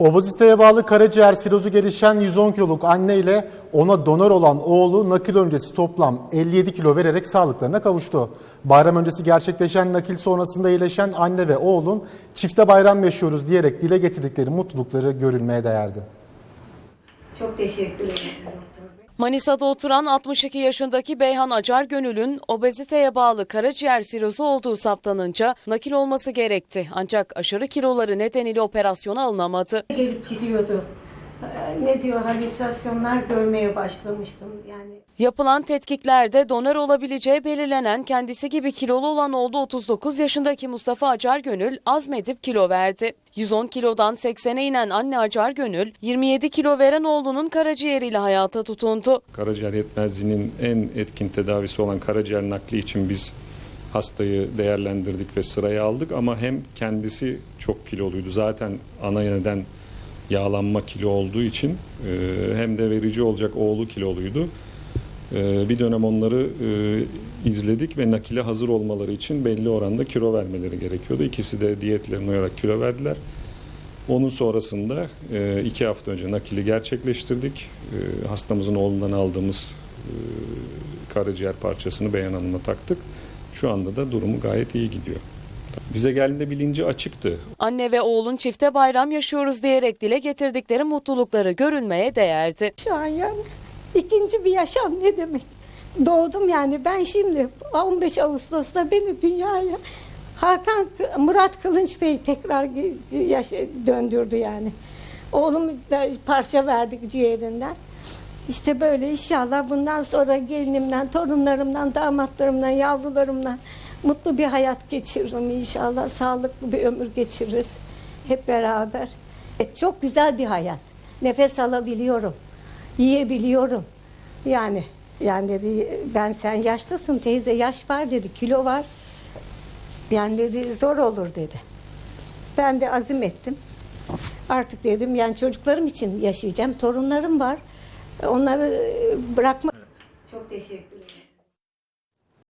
Obeziteye bağlı karaciğer sirozu gelişen 110 kiloluk anne ile ona donör olan oğlu nakil öncesi toplam 57 kilo vererek sağlıklarına kavuştu. Bayram öncesi gerçekleşen nakil sonrasında iyileşen anne ve oğlun çifte bayram yaşıyoruz diyerek dile getirdikleri mutlulukları görülmeye değerdi. Çok teşekkür ederim doktor bey. Manisa'da oturan 62 yaşındaki Beyhan Acar Gönül'ün obeziteye bağlı karaciğer sirozu olduğu saptanınca nakil olması gerekti. Ancak aşırı kiloları nedeniyle operasyona alınamadı. Gelip gidiyordu. Ee, Ne diyor halüsinasyonlar görmeye başlamıştım yani. Yapılan tetkiklerde donör olabileceği belirlenen kendisi gibi kilolu olan oğlu 39 yaşındaki Mustafa Acar Gönül azmedip kilo verdi. 110 kilodan 80'e inen anne Acar Gönül 27 kilo veren oğlunun karaciğeriyle hayata tutundu. Karaciğer yetmezliğinin en etkin tedavisi olan karaciğer nakli için biz hastayı değerlendirdik ve sıraya aldık ama hem kendisi çok kiloluydu. Zaten ana neden yağlanma kilo olduğu için e, hem de verici olacak oğlu kiloluydu. E, Bir dönem onları e, izledik ve nakile hazır olmaları için belli oranda kilo vermeleri gerekiyordu. İkisi de diyetlerine uyarak kilo verdiler. Onun sonrasında e, iki hafta önce nakili gerçekleştirdik. Hastamızın oğlundan aldığımız karaciğer parçasını Beyan Hanım'a taktık. Şu anda da durumu gayet iyi gidiyor. Bize geldiğinde bilinci açıktı. Anne ve oğlun çifte bayram yaşıyoruz diyerek dile getirdikleri mutlulukları görülmeye değerdi. Şu an yani ikinci bir yaşam ne demek? Doğdum yani ben şimdi 15 Ağustos'ta beni dünyaya Hakan Murat Kılınç Bey tekrar yaş- döndürdü yani. Oğlumu da parça verdik ciğerinden. İşte böyle inşallah bundan sonra gelinimden, torunlarımdan, damatlarımdan, yavrularımdan mutlu bir hayat geçiririm inşallah. Sağlıklı bir ömür geçiririz hep beraber. Evet, çok güzel bir hayat. Nefes alabiliyorum. Yiyebiliyorum. Yani yani dedi ben sen yaşlısın teyze yaş var dedi kilo var. Yani dedi zor olur dedi. Ben de azim ettim. Artık dedim yani çocuklarım için yaşayacağım. Torunlarım var. Onları e, bırakma Çok teşekkür ederim.